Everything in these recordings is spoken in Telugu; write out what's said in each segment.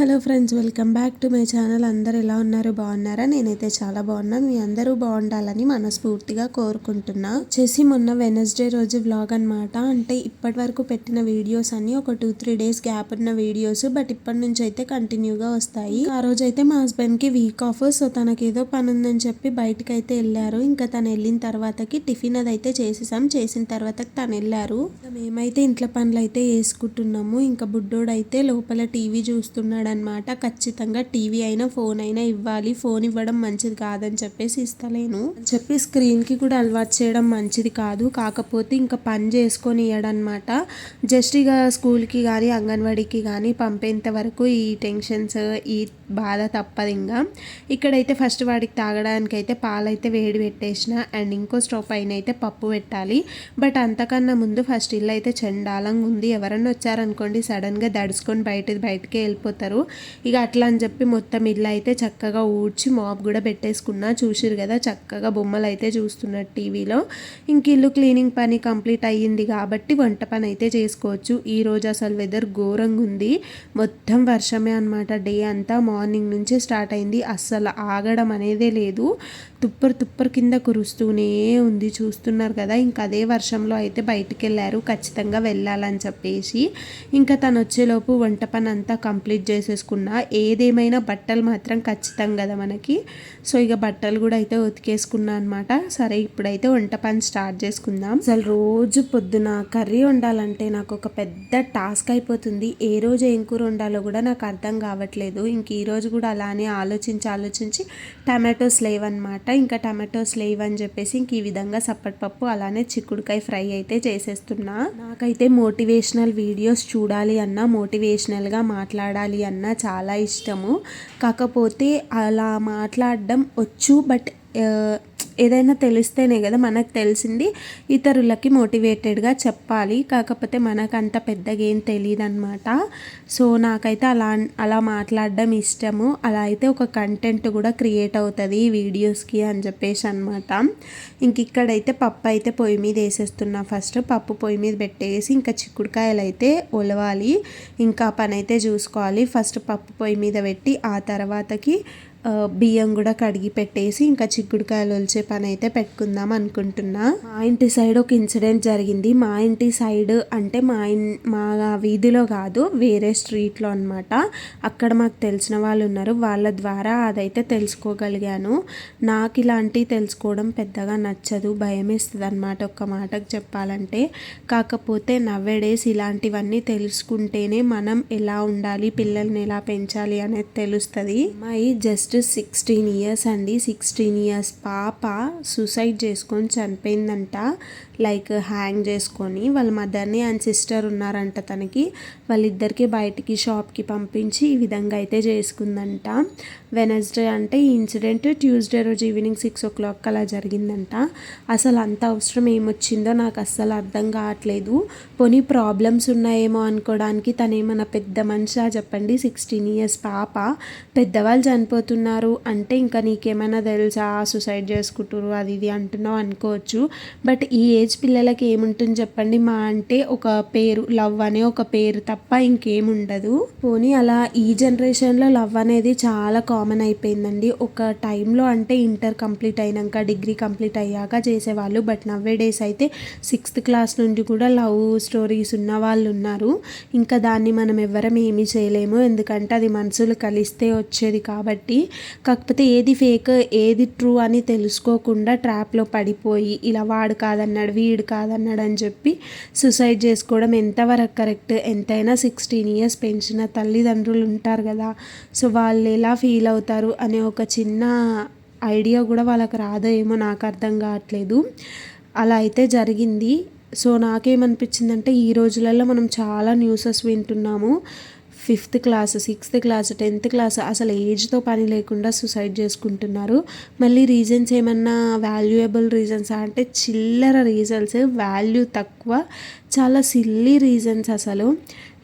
Hello friends welcome back to my channel. అందరు ఎలా ఉన్నారు? బాగున్నారా? నేనైతే చాలా బాగున్నా. మీ అందరూ బాగుండాలని మనస్ఫూర్తిగా కోరుకుంటున్నా. చేసి మొన్న వెనస్డే రోజు వ్లాగ్ అనమాట అంటే ఇప్పటి వరకు పెట్టిన వీడియోస్ అన్ని ఒక టూ త్రీ డేస్ గ్యాప్ ఉన్న వీడియోస్ బట్ ఇప్పటి నుంచి అయితే కంటిన్యూగా వస్తాయి. ఆ రోజు అయితే మా హస్బెండ్కి వీక్ ఆఫ్ సో తనకి ఏదో పని ఉందని చెప్పి బయటకు అయితే వెళ్ళారు. ఇంకా తను వెళ్ళిన తర్వాతకి టిఫిన్ అది అయితే చేసేసాం. చేసిన తర్వాత తను వెళ్ళారు. మేమైతే ఇంట్లో పనులు అయితే వేసుకుంటున్నాము. ఇంకా బుడ్డోడు అయితే లోపల టీవీ చూస్తున్నాడు అనమాట ఖచ్చితంగా టీవీ అయినా ఫోన్ అయినా ఇవ్వాలి. ఫోన్ ఇవ్వడం మంచిది కాదని చెప్పేసి ఇస్తలేను. చెప్పి స్క్రీన్కి కూడా అలవాటు చేయడం మంచిది కాదు. కాకపోతే ఇంకా పని చేసుకొని ఇవ్వడనమాట జస్ట్ ఇక స్కూల్కి కానీ అంగన్వాడీకి కానీ పంపేంత వరకు ఈ టెన్షన్స్ ఈ బాధ తప్పదు ఇంకా ఇక్కడైతే ఫస్ట్ వాడికి తాగడానికి అయితే పాలైతే వేడి పెట్టేసిన అండ్ ఇంకో స్టవ్ పైన అయితే పప్పు పెట్టాలి. బట్ అంతకన్నా ముందు ఫస్ట్ ఇల్లు అయితే చండాలంగా ఉంది. ఎవరన్నా వచ్చారనుకోండి సడన్గా దడుచుకొని బయట బయటకే వెళ్ళిపోతారు. ఇక అట్లా అని చెప్పి మొత్తం ఇల్లు అయితే చక్కగా ఊడ్చి మాప్ కూడా పెట్టేసుకున్నా. చూసిరు కదా చక్కగా బొమ్మలు అయితే చూస్తున్నారు టీవీలో. ఇంక ఇల్లు క్లీనింగ్ పని కంప్లీట్ అయ్యింది కాబట్టి వంట పని అయితే చేసుకోవచ్చు. ఈ రోజు అసలు వెదర్ ఘోరంగా ఉంది. మొత్తం వర్షమే అనమాట డే అంతా మార్నింగ్ నుంచే స్టార్ట్ అయింది. అస్సలు ఆగడం అనేదే లేదు. తుప్పర్ తుప్పర్ కింద కురుస్తూనే ఉంది. చూస్తున్నారు కదా ఇంకా అదే వర్షంలో అయితే బయటికి వెళ్ళారు ఖచ్చితంగా వెళ్ళాలని చెప్పేసి. ఇంకా తను వచ్చేలోపు వంట పని అంతా కంప్లీట్ చేసి చేసేసుకున్నా ఏదేమైనా బట్టలు మాత్రం ఖచ్చితం కదా మనకి. సో ఇక బట్టలు కూడా అయితే ఉతికేసుకున్నా అనమాట సరే ఇప్పుడైతే వంట పని స్టార్ట్ చేసుకుందాం. అసలు రోజు పొద్దున కర్రీ వండాలంటే నాకు ఒక పెద్ద టాస్క్ అయిపోతుంది. ఏ రోజు ఏం కూర వండాలో కూడా నాకు అర్థం కావట్లేదు. ఇంక ఈ రోజు కూడా అలానే ఆలోచించి ఆలోచించి టమాటోస్ లేవన్నమాట. ఇంకా టమాటోస్ లేవని చెప్పేసి ఇంక ఈ విధంగా సప్పటిపప్పు అలానే చిక్కుడుకాయ ఫ్రై అయితే చేసేస్తున్నా. నాకైతే మోటివేషనల్ వీడియోస్ చూడాలి అన్నా మోటివేషనల్గా మాట్లాడాలి అన్నా చాలా ఇష్టము. కాకపోతే అలా మాట్లాడడం వచ్చు బట్ ఏదైనా తెలిస్తేనే కదా మనకు తెలిసింది. ఇతరులకి మోటివేటెడ్గా చెప్పాలి. కాకపోతే మనకు అంత పెద్దగా ఏం తెలియదు అనమాట సో నాకైతే అలా అలా మాట్లాడడం ఇష్టము. అలా అయితే ఒక కంటెంట్ కూడా క్రియేట్ అవుతుంది ఈ వీడియోస్కి అని చెప్పేసి అనమాట ఇంక ఇక్కడైతే పప్పు అయితే పొయ్యి మీద వేసేస్తున్నా. ఫస్ట్ పప్పు పొయ్యి మీద పెట్టేసి ఇంకా చిక్కుడుకాయలు అయితే ఒలవాలి. ఇంకా పని అయితే చూసుకోవాలి. ఫస్ట్ పప్పు పొయ్యి మీద పెట్టి ఆ తర్వాతకి బియ్యం కూడా కడిగి పెట్టేసి ఇంకా చిక్కుడుకాయలు ఒలిచే పని అయితే పెట్టుకుందాం అనుకుంటున్నా. మా ఇంటి సైడ్ ఒక ఇన్సిడెంట్ జరిగింది. మా ఇంటి సైడ్ అంటే మా ఇన్ మా వీధిలో కాదు వేరే స్ట్రీట్లో అనమాట అక్కడ మాకు తెలిసిన వాళ్ళు ఉన్నారు. వాళ్ళ ద్వారా అదైతే తెలుసుకోగలిగాను. నాకు ఇలాంటివి తెలుసుకోవడం పెద్దగా నచ్చదు భయం వేస్తుంది అనమాట ఒక్క మాటకు చెప్పాలంటే. కాకపోతే నవ్వేడేస్ ఇలాంటివన్నీ తెలుసుకుంటేనే మనం ఎలా ఉండాలి పిల్లల్ని ఎలా పెంచాలి అనేది తెలుస్తుంది. అమ్మాయి జస్ట్ జస్ట్ సిక్స్టీన్ ఇయర్స్ అండి. సిక్స్టీన్ ఇయర్స్ పాప సూసైడ్ చేసుకొని చనిపోయిందంట. లైక్ హ్యాంగ్ చేసుకొని వాళ్ళ మదర్ని అండ్ సిస్టర్ ఉన్నారంట తనకి. వాళ్ళిద్దరికి బయటికి షాప్కి పంపించి ఈ విధంగా అయితే చేసుకుందంట. వెనస్డే అంటే ఈ ఇన్సిడెంట్ ట్యూస్డే రోజు ఈవినింగ్ సిక్స్ ఓ క్లాక్ అలా జరిగిందంట. అసలు అంత అవసరం ఏమొచ్చిందో నాకు అస్సలు అర్థం కావట్లేదు. పోనీ ప్రాబ్లమ్స్ ఉన్నాయేమో అనుకోవడానికి తనేమన్నా పెద్ద మనిషా చెప్పండి? సిక్స్టీన్ ఇయర్స్ పాప పెద్దవాళ్ళు చనిపోతున్నారు అంటే ఇంకా నీకేమైనా తెలుసా? సూసైడ్ చేసుకుంటున్నారు అది ఇది అంటున్నావు అనుకోవచ్చు. బట్ ఈ ఏజ్ పిల్లలకి ఏముంటుంది చెప్పండి? మా అంటే ఒక పేరు లవ్ అనే ఒక పేరు తప్ప ఇంకేముండదు. పోనీ అలా ఈ జనరేషన్లో లవ్ అనేది చాలా కామన్ అయిపోయిందండి. ఒక టైంలో అంటే ఇంటర్ కంప్లీట్ అయినాక డిగ్రీ కంప్లీట్ అయ్యాక చేసేవాళ్ళు. బట్ నవ్వే డేస్ అయితే సిక్స్త్ క్లాస్ నుండి కూడా లవ్ స్టోరీస్ ఉన్న వాళ్ళు ఉన్నారు. ఇంకా దాన్ని మనం ఎవ్వరం ఏమీ చేయలేము. ఎందుకంటే అది మనసులు కలిస్తే వచ్చేది కాబట్టి. కాకపోతే ఏది ఫేక్ ఏది ట్రూ అని తెలుసుకోకుండా ట్రాప్లో పడిపోయి ఇలా వాడు కాదన్నాడు వీడు కాదన్నాడు అని చెప్పి సూసైడ్ చేసుకోవడం ఎంతవరకు కరెక్ట్? ఎంతైనా సిక్స్టీన్ ఇయర్స్ పెంచిన తల్లిదండ్రులు ఉంటారు కదా. సో వాళ్ళు ఎలా ఫీల్ అవుతారు అనే ఒక చిన్న ఐడియా కూడా వాళ్ళకి రాదో ఏమో నాకు అర్థం కావట్లేదు. అలా అయితే జరిగింది. సో నాకేమనిపించిందంటే ఈ రోజులలో మనం చాలా న్యూసెస్ వింటున్నాము. Fifth class sixth class tenth class అసలు ఏజ్తో పని లేకుండా సూసైడ్ చేసుకుంటున్నారు. మళ్ళీ రీజన్స్ ఏమన్నా వాల్యుయబుల్ రీజన్స్ అంటే చిల్లర రీజన్స్ వాల్యూ తక్కువ చాలా సిల్లీ రీజన్స్ అసలు.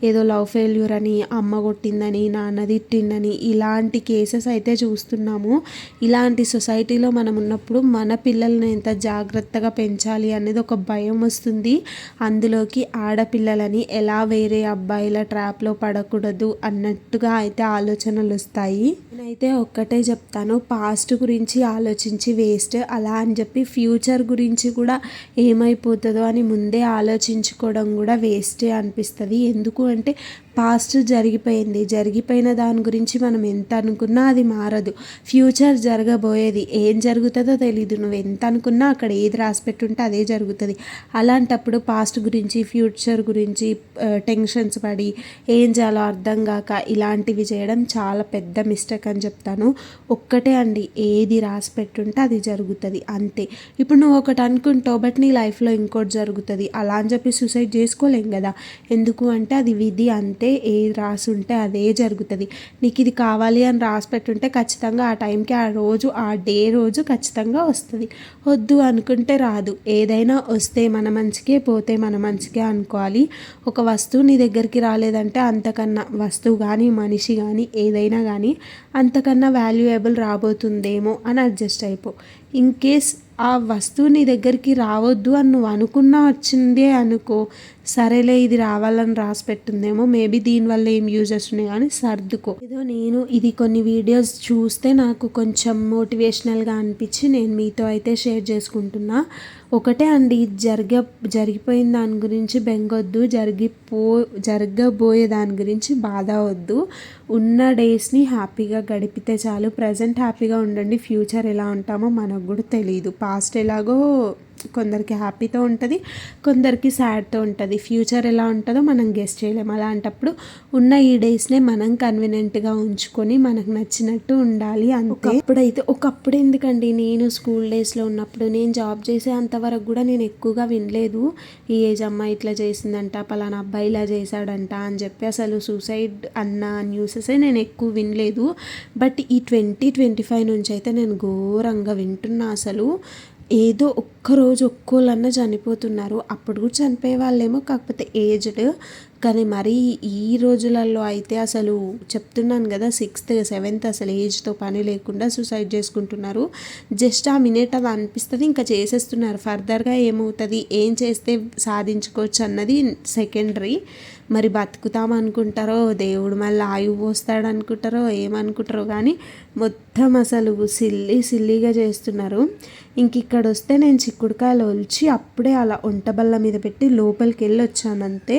ఏదో లవ్ ఫెయిల్యూర్ అని అమ్మ కొట్టిందని నాన్న తిట్టిందని ఇలాంటి కేసెస్ అయితే చూస్తున్నాము. ఇలాంటి సొసైటీలో మనం ఉన్నప్పుడు మన పిల్లల్ని ఎంత జాగ్రత్తగా పెంచాలి అనేది ఒక భయం వస్తుంది. అందులోకి ఆడపిల్లలని ఎలా వేరే అబ్బాయిల ట్రాప్లో పడకూడదు అన్నట్టుగా అయితే ఆలోచనలు వస్తాయి. నేనైతే ఒక్కటే చెప్తాను పాస్ట్ గురించి ఆలోచించి వేస్ట్. అలా అని చెప్పి ఫ్యూచర్ గురించి కూడా ఏమైపోతుందో అని ముందే ఆలోచించుకోవడం కూడా వేస్టే అనిపిస్తుంది. ఎందుకు అంటే పాస్ట్ జరిగిపోయింది. జరిగిపోయిన దాని గురించి మనం ఎంత అనుకున్నా అది మారదు. ఫ్యూచర్ జరగబోయేది. ఏం జరుగుతుందో తెలియదు నువ్వు ఎంత అనుకున్నా అక్కడ ఏది రాసి పెట్టుంటే అదే జరుగుతుంది. అలాంటప్పుడు పాస్ట్ గురించి ఫ్యూచర్ గురించి టెన్షన్స్ పడి ఏం చేయాలో అర్థం కాక ఇలాంటివి చేయడం చాలా పెద్ద మిస్టేక్ అని చెప్తాను. ఒక్కటే అండి. ఏది రాసి పెట్టుంటే అది జరుగుతుంది. అంతే. ఇప్పుడు నువ్వు ఒకటి అనుకుంటావు బట్ నీ లైఫ్లో ఇంకోటి జరుగుతుంది. అలా అని చెప్పి సూసైడ్ చేసుకోలేం కదా. ఎందుకు అంటే అది విధి అంతే. ఏ రాసి ఉంటే అదే జరుగుతుంది. నీకు ఇది కావాలి అని రాసి పెట్టుంటే ఖచ్చితంగా ఆ టైంకి ఆ రోజు ఆ డే రోజు ఖచ్చితంగా వస్తుంది. వద్దు అనుకుంటే రాదు. ఏదైనా వస్తే మన మంచికే పోతే మన మంచికే అనుకోవాలి. ఒక వస్తువు నీ దగ్గరికి రాలేదంటే అంతకన్నా వస్తువు కానీ మనిషి కానీ ఏదైనా కానీ అంతకన్నా వాల్యుయబుల్ రాబోతుందేమో అని అడ్జస్ట్ అయిపో. ఇన్ కేస్ ఆ వస్తువు నీ దగ్గరికి రావద్దు అని నువ్వు అనుకున్నా వచ్చిందే అనుకో సరేలే ఇది రావాలని రాసి పెట్టుందేమో మేబీ దీనివల్ల ఏం యూజెస్ ఉన్నాయి కానీ సర్దుకో. ఏదో నేను ఇది కొన్ని వీడియోస్ చూస్తే నాకు కొంచెం మోటివేషనల్గా అనిపించి నేను మీతో అయితే షేర్ చేసుకుంటున్నా. ఒకటే అండి జరగ జరిగిపోయిన దాని గురించి బెంగొద్దు జరిగిపో జరగబోయే దాని గురించి బాధ వద్దు. ఉన్న డేస్ని హ్యాపీగా గడిపితే చాలు. ప్రజెంట్ హ్యాపీగా ఉండండి ఫ్యూచర్ ఎలా ఉంటామో మనకు కూడా తెలియదు పాస్ట్ ఎలాగో కొందరికి హ్యాపీతో ఉంటుంది కొందరికి సాడ్తో ఉంటుంది. ఫ్యూచర్ ఎలా ఉంటుందో మనం గెస్ట్ చేయలేము అలాంటప్పుడు ఉన్న ఈ డేస్నే మనం కన్వీనియంట్గా ఉంచుకొని మనకు నచ్చినట్టు ఉండాలి అంతే. అప్పుడైతే ఒకప్పుడు ఎందుకండి నేను స్కూల్ డేస్లో ఉన్నప్పుడు నేను జాబ్ చేసే అంతవరకు కూడా నేను ఎక్కువగా వినలేదు. ఈ ఏజ్ అమ్మాయి ఇట్లా చేసిందంట పలానా అబ్బాయి ఇలా చేశాడంట అని చెప్పి అసలు సూసైడ్ అన్న న్యూసెస్ నేను ఎక్కువ వినలేదు. బట్ ఈ ట్వంటీ ట్వంటీ ఫైవ్ నుంచి అయితే నేను ఘోరంగా వింటున్నా అసలు. ఏదో ఒక్కరోజు ఒక్కోళ్ళన్నా చనిపోతున్నారు. అప్పుడు కూడా చనిపోయే వాళ్ళేమో కాకపోతే ఏజ్డ్ కానీ మరీ ఈ రోజులలో అయితే అసలు చెప్తున్నాను కదా సిక్స్త్ సెవెంత్ అసలు ఏజ్తో పని లేకుండా సూసైడ్ చేసుకుంటున్నారు. జస్ట్ ఆ మినిట్ అది అనిపిస్తుంది ఇంకా చేసేస్తున్నారు. ఫర్దర్గా ఏమవుతుంది ఏం చేస్తే సాధించుకోవచ్చు అన్నది సెకండరీ మరి బతుకుతామనుకుంటారో దేవుడు మళ్ళీ ఆయువు పోస్తాడు అనుకుంటారో ఏమనుకుంటారో కానీ మొత్తం అసలు సిల్లి సిల్లీగా చేస్తున్నారు. ఇంక ఇక్కడ వస్తే నేను చిక్కుడుకాయలు ఒలిచి అప్పుడే అలా వంట బల్ల మీద పెట్టి లోపలికి వెళ్ళి వచ్చానంతే.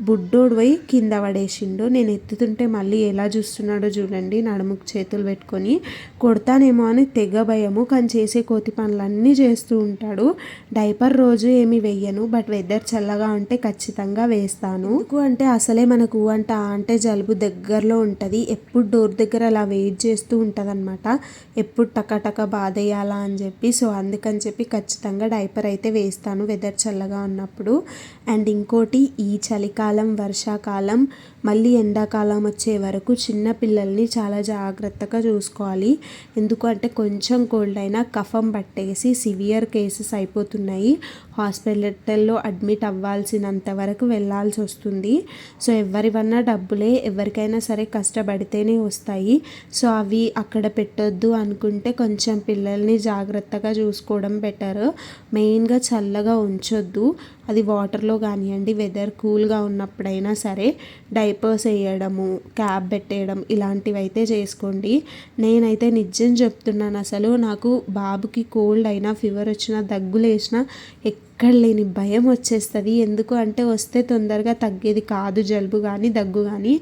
బుడ్డోడు పోయి కింద పడేసిండు. నేను ఎత్తుతుంటే మళ్ళీ ఎలా చూస్తున్నాడో చూడండి. నడుముకు చేతులు పెట్టుకొని కొడతానేమో అని తెగ భయము. కానీ చేసే కోతి పనులన్నీ చేస్తూ ఉంటాడు. డైపర్ రోజు ఏమి వెయ్యను. బట్ వెదర్ చల్లగా ఉంటే ఖచ్చితంగా వేస్తాను. ఎందుకు అంటే అసలే మనకు అంట అంటే జలుబు దగ్గరలో ఉంటుంది. ఎప్పుడు డోర్ దగ్గర అలా వెయిట్ చేస్తూ ఉంటుంది అనమాట ఎప్పుడు టకటక బాధేయాలా అని చెప్పి. సో అందుకని చెప్పి ఖచ్చితంగా డైపర్ అయితే వేస్తాను. వెదర్ చల్లగా ఉన్నప్పుడు. అండ్ ఇంకోటి ఈ చలికాలం చలికాలం వర్షాకాలం మళ్ళీ ఎండాకాలం వచ్చే వరకు చిన్న పిల్లల్ని చాలా జాగ్రత్తగా చూసుకోవాలి. ఎందుకంటే కొంచెం కోల్డ్ అయినా కఫం పట్టేసి సివియర్ కేసెస్ అయిపోతున్నాయి. హాస్పిటల్లో అడ్మిట్ అవ్వాల్సినంత వరకు వెళ్ళాల్సి వస్తుంది. సో ఎవరివన్నా డబ్బులే ఎవరికైనా సరే కష్టపడితేనే వస్తాయి. సో అవి అక్కడ పెట్టొద్దు అనుకుంటే కొంచెం పిల్లల్ని జాగ్రత్తగా చూసుకోవడం బెటర్. మెయిన్గా చల్లగా ఉంచొద్దు. అది వాటర్లో కానివ్వండి వెదర్ కూల్గా ఉన్నప్పుడైనా సరే డైపర్స్ వేయడము క్యాబ్ పెట్టేయడం ఇలాంటివి అయితే చేసుకోండి. నేనైతే నిజం చెప్తున్నాను అసలు నాకు బాబుకి కోల్డ్ అయినా ఫీవర్ వచ్చినా దగ్గులు ఎక్కువ ఎక్కడ లేని భయం వచ్చేస్తుంది. ఎందుకు అంటే వస్తే తొందరగా తగ్గేది కాదు జలుబు కానీ దగ్గు కానీ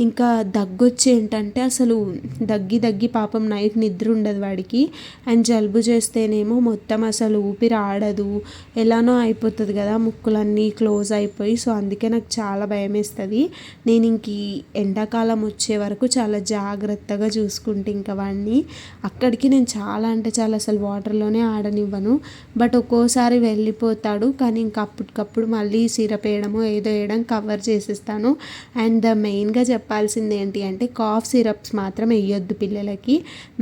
ఇంకా దగ్గు వచ్చి ఏంటంటే అసలు దగ్గి దగ్గి పాపం నైట్ నిద్ర ఉండదు వాడికి. అండ్ జలుబు చేస్తేనేమో మొత్తం అసలు ఊపిరి ఆడదు. ఎలానో అయిపోతుంది కదా ముక్కులన్నీ క్లోజ్ అయిపోయి. సో అందుకే నాకు చాలా భయం వేస్తుంది నేను ఇంక ఎండాకాలం వచ్చే వరకు చాలా జాగ్రత్తగా చూసుకుంటే ఇంకా వాడిని అక్కడికి నేను చాలా అంటే చాలా అసలు వాటర్లోనే ఆడనివ్వను. బట్ ఒక్కోసారి వెళ్ళిపో పోతాడు కానీ ఇంకా అప్పటికప్పుడు మళ్ళీ సిరప్ వేయడము ఏదో వేయడం కవర్ చేసేస్తాను. అండ్ ద మెయిన్గా చెప్పాల్సింది ఏంటి అంటే కాఫ్ సిరప్స్ మాత్రం వేయొద్దు పిల్లలకి.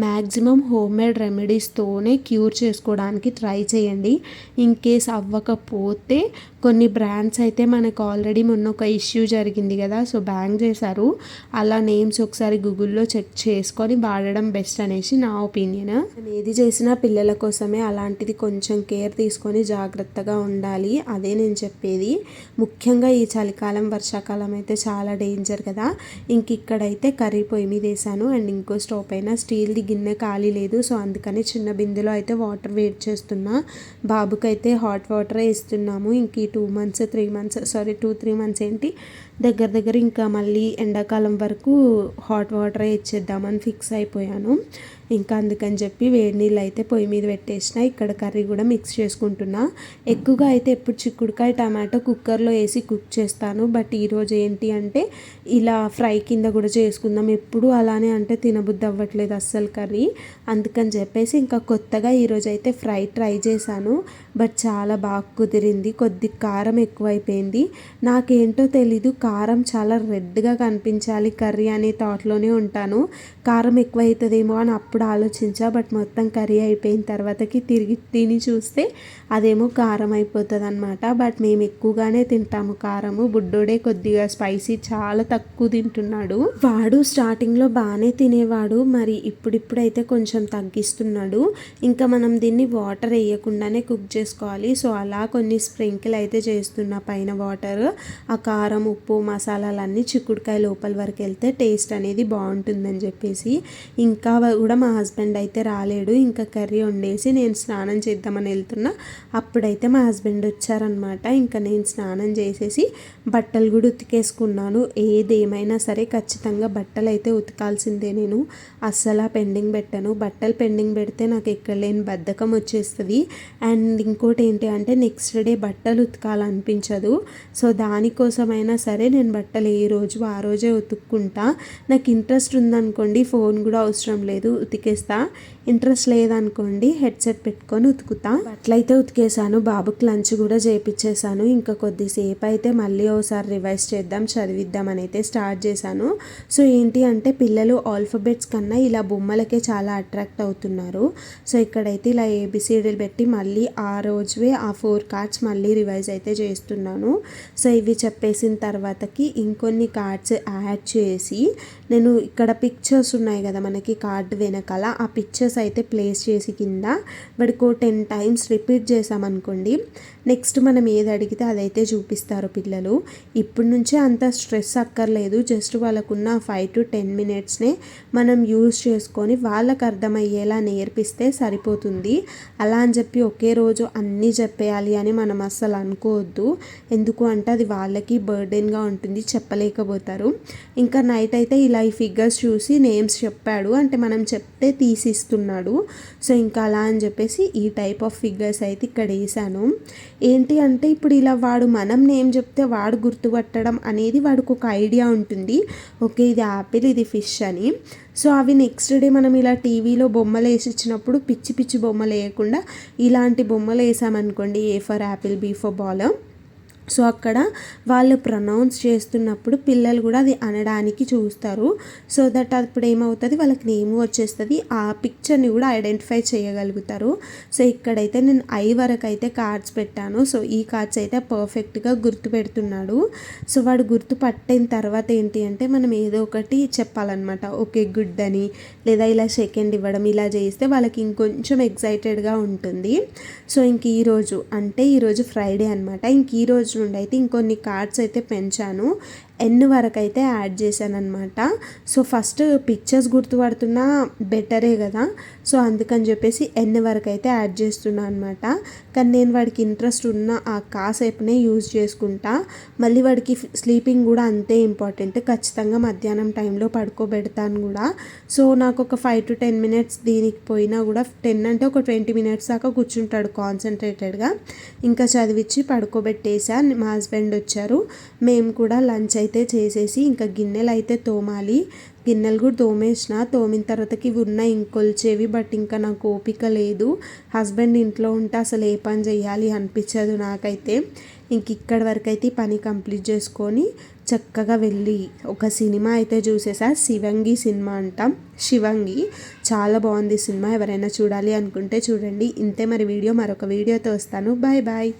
మ్యాక్సిమం హోమ్ మేడ్ రెమెడీస్తోనే క్యూర్ చేసుకోవడానికి ట్రై చేయండి. ఇన్ కేస్ అవ్వకపోతే కొన్ని బ్రాండ్స్ అయితే మనకు ఆల్రెడీ మొన్న ఒక ఇష్యూ జరిగింది కదా సో బ్యాంక్ చేశారు. అలా నేమ్స్ ఒకసారి గూగుల్లో చెక్ చేసుకొని వాడడం బెస్ట్ అనేసి నా ఒపీనియన్. నేను ఏది చేసినా పిల్లల కోసమే అలాంటిది కొంచెం కేర్ తీసుకొని జాగ్రత్తగా ఉండాలి. అదే నేను చెప్పేది. ముఖ్యంగా ఈ చలికాలం వర్షాకాలం అయితే చాలా డేంజర్ కదా. ఇంక ఇక్కడైతే కర్రీ పొయ్యి మీద వేసాను. అండ్ ఇంకో స్టవ్ పైన స్టీల్ది గిన్నె ఖాళీ లేదు. సో అందుకని చిన్న బిందెలో అయితే వాటర్ వేడి చేస్తున్నా. బాబుకైతే హాట్ వాటర్ ఇస్తున్నాము. ఇంక ఈ two months three months sorry two three months ఏంటి? దగ్గర దగ్గర ఇంకా మళ్ళీ ఎండాకాలం వరకు హాట్ వాటరే ఇచ్చేద్దామని ఫిక్స్ అయిపోయాను. ఇంకా అందుకని చెప్పి వేడి నీళ్ళు అయితే పొయ్యి మీద పెట్టేసిన. ఇక్కడ కర్రీ కూడా మిక్స్ చేసుకుంటున్నా. ఎక్కువగా అయితే ఎప్పుడు చిక్కుడుకాయ టమాటో కుక్కర్లో వేసి కుక్ చేస్తాను. బట్ ఈరోజు ఏంటి అంటే ఇలా ఫ్రై కింద కూడా చేసుకుందాం. ఎప్పుడు అలానే అంటే తినబుద్ధి అవ్వట్లేదు అస్సలు కర్రీ. అందుకని చెప్పేసి ఇంకా కొత్తగా ఈరోజు అయితే ఫ్రై ట్రై చేశాను. బట్ చాలా బాగా కుదిరింది. కొద్ది కారం ఎక్కువైపోయింది. నాకేంటో తెలీదు. కారం చాలా రెడ్గా కనిపించాలి కర్రీ అనే థాట్లోనే ఉంటాను. కారం ఎక్కువ అవుతుందేమో అని అప్పుడు ఆలోచించా బట్ మొత్తం కర్రీ అయిపోయిన తర్వాతకి తిరిగి తిని చూస్తే అదేమో కారం అయిపోతుంది అనమాట బట్ మేము ఎక్కువగానే తింటాము కారము. బుడ్డోడే కొద్దిగా స్పైసీ చాలా తక్కువ తింటున్నాడు. వాడు స్టార్టింగ్లో బాగానే తినేవాడు మరి ఇప్పుడిప్పుడైతే కొంచెం తగ్గిస్తున్నాడు. ఇంకా మనం దీన్ని వాటర్ వేయకుండానే కుక్ చేసుకోవాలి. సో అలా కొన్ని స్ప్రింకిల్ అయితే చేస్తున్నా పైన వాటర్. ఆ కారం ఉప్పు మసాలాలన్నీ చిక్కుడుకాయ లోపల వరకు వెళ్తే టేస్ట్ అనేది బాగుంటుందని చెప్పేసి. ఇంకా కూడా మా హస్బెండ్ అయితే రాలేడు ఇంకా కర్రీ వండేసి నేను స్నానం చేద్దామని వెళ్తున్నా. అప్పుడైతే మా హస్బెండ్ వచ్చారనమాట ఇంకా నేను స్నానం చేసేసి బట్టలు కూడా ఉతికేసుకున్నాను. ఏది ఏమైనా సరే ఖచ్చితంగా బట్టలు అయితే ఉతకాల్సిందే నేను. అస్సలు పెండింగ్ పెట్టాను. బట్టలు పెండింగ్ పెడితే నాకు ఎక్కడ లేని బద్ధకం వచ్చేస్తుంది. అండ్ ఇంకోటి ఏంటి అంటే నెక్స్ట్ డే బట్టలు ఉతకాలనిపించదు. సో దానికోసమైనా సరే నేను బట్టలు ఏ రోజు ఆ రోజే ఉతుక్కుంటా. నాకు ఇంట్రెస్ట్ ఉందనుకోండి ఫోన్ కూడా అవసరం లేదు. ఉతికేస్తా ఇంట్రెస్ట్ లేదనుకోండి హెడ్సెట్ పెట్టుకొని ఉతుకుతా. బట్టలైతే ఉతికేసాను. బాబుకి లంచ్ కూడా చేపించేసాను ఇంకా కొద్దిసేపు అయితే మళ్ళీ ఒకసారి రివైజ్ చేద్దాం చదివిద్దాం అని అయితే స్టార్ట్ చేశాను. సో ఏంటి అంటే పిల్లలు ఆల్ఫబెట్స్ కన్నా ఇలా బొమ్మలకే చాలా అట్రాక్ట్ అవుతున్నారు. సో ఇక్కడైతే ఇలా ఏబిసిడీలు పెట్టి మళ్ళీ ఆ రోజువే ఆ ఫోర్ కార్డ్స్ మళ్ళీ రివైజ్ అయితే చేస్తున్నాను. సో ఇవి చెప్పేసిన తర్వాతకి ఇంకొన్ని కార్డ్స్ యాడ్ చేసి నేను ఇక్కడ పిక్చర్స్ ఉన్నాయి కదా మనకి కార్డ్ వెనకాల ఆ పిక్చర్స్ అయితే ప్లేస్ చేసి కింద వాడికి టెన్ టైమ్స్ రిపీట్ చేసామనుకోండి నెక్స్ట్ మనం ఏది అడిగితే అదైతే చూపిస్తారు పిల్లలు. ఇప్పటి నుంచే అంత స్ట్రెస్ అక్కర్లేదు. జస్ట్ వాళ్ళకున్న ఫైవ్ టు టెన్ మినిట్స్నే మనం యూజ్ చేసుకొని వాళ్ళకు అర్థమయ్యేలా నేర్పిస్తే సరిపోతుంది. అలా అని చెప్పి ఒకే రోజు అన్నీ చెప్పేయాలి అని మనం అస్సలు అనుకోవద్దు. ఎందుకు అంటే అది వాళ్ళకి బర్డెన్గా ఉంటుంది చెప్పలేకపోతారు. ఇంకా నైట్ అయితే ఇలా ఈ ఫిగర్స్ చూసి నేమ్స్ చెప్పాడు. అంటే మనం చెప్తే తీసిస్తున్నాడు. సో ఇంకా అలా అని చెప్పేసి ఈ టైప్ ఆఫ్ ఫిగర్స్ అయితే ఇక్కడ వేసాను. ఏంటి అంటే ఇప్పుడు ఇలా వాడు మనం నేమ్ చెప్తే వాడు గుర్తుపట్టడం అనేది వాడికి ఒక ఐడియా ఉంటుంది. ఓకే ఇది యాపిల్ ఇది ఫిష్ అని. సో అవి నెక్స్ట్ డే మనం ఇలా టీవీలో బొమ్మలు వేసి ఇచ్చినప్పుడు పిచ్చి పిచ్చి బొమ్మలు వేయకుండా ఇలాంటి బొమ్మలు వేసామనుకోండి A for apple B for ball so అక్కడ వాళ్ళు ప్రొనౌన్స్ చేస్తున్నప్పుడు పిల్లలు కూడా అది అనడానికి చూస్తారు. సో దట్ అప్పుడు ఏమవుతుంది? వాళ్ళకి నేమ్ వచ్చేస్తుంది. ఆ పిక్చర్ని కూడా ఐడెంటిఫై చేయగలుగుతారు. సో ఇక్కడైతే నేను ఐ వరకు అయితే కార్డ్స్ పెట్టాను. సో ఈ కార్డ్స్ అయితే పర్ఫెక్ట్గా గుర్తు పెడుతున్నాడు. సో వాడు గుర్తు పట్టిన తర్వాత ఏంటి అంటే మనం ఏదో ఒకటి చెప్పాలన్నమాట. ఓకే గుడ్ అని లేదా ఇలా సెకండ్ ఇవ్వడం ఇలా చేస్తే వాళ్ళకి ఇంకొంచెం ఎగ్జైటెడ్గా ఉంటుంది. సో ఇంక ఈరోజు అంటే ఈరోజు ఫ్రైడే అనమాట ఇంక ఈరోజు నుండి అయితే ఇంకొన్ని కార్డ్స్ అయితే పెంచాను. ఎన్ వరకు అయితే యాడ్ చేశాను అనమాట సో ఫస్ట్ పిక్చర్స్ గుర్తుపడుతున్నా బెటరే కదా. సో అందుకని చెప్పేసి ఎన్ వరకు అయితే యాడ్ చేస్తున్నా అనమాట కానీ నేను వాడికి ఇంట్రెస్ట్ ఉన్న ఆ కాసేపునే యూజ్ చేసుకుంటా. మళ్ళీ వాడికి స్లీపింగ్ కూడా అంతే ఇంపార్టెంట్ ఖచ్చితంగా మధ్యాహ్నం టైంలో పడుకోబెడతాను కూడా. సో నాకు ఒక ఫైవ్ టు టెన్ మినిట్స్ దీనికి పోయినా కూడా టెన్ అంటే ఒక ట్వంటీ మినిట్స్ దాకా కూర్చుంటాడు కాన్సన్ట్రేటెడ్గా ఇంకా చదివించి పడుకోబెట్టేసా. మా హస్బెండ్ వచ్చారు. మేము కూడా లంచ్ అయితే చేసేసి ఇంకా గిన్నెలు అయితే తోమాలి. గిన్నెలు కూడా తోమేసిన తోమిన తర్వాతకి ఇవి ఉన్నాయి ఇంకొల్చేవి బట్ ఇంకా నాకు ఓపిక లేదు. హస్బెండ్ ఇంట్లో ఉంటే అసలు ఏ పని చేయాలి అనిపించదు నాకైతే. ఇంక ఇక్కడి వరకు అయితే పని కంప్లీట్ చేసుకొని చక్కగా వెళ్ళి ఒక సినిమా అయితే చూసేసా. శివంగి సినిమా అంటాం. శివంగి చాలా బాగుంది సినిమా. ఎవరైనా చూడాలి అనుకుంటే చూడండి. ఇంతే మరి వీడియో. మరొక వీడియోతో వస్తాను. Bye bye.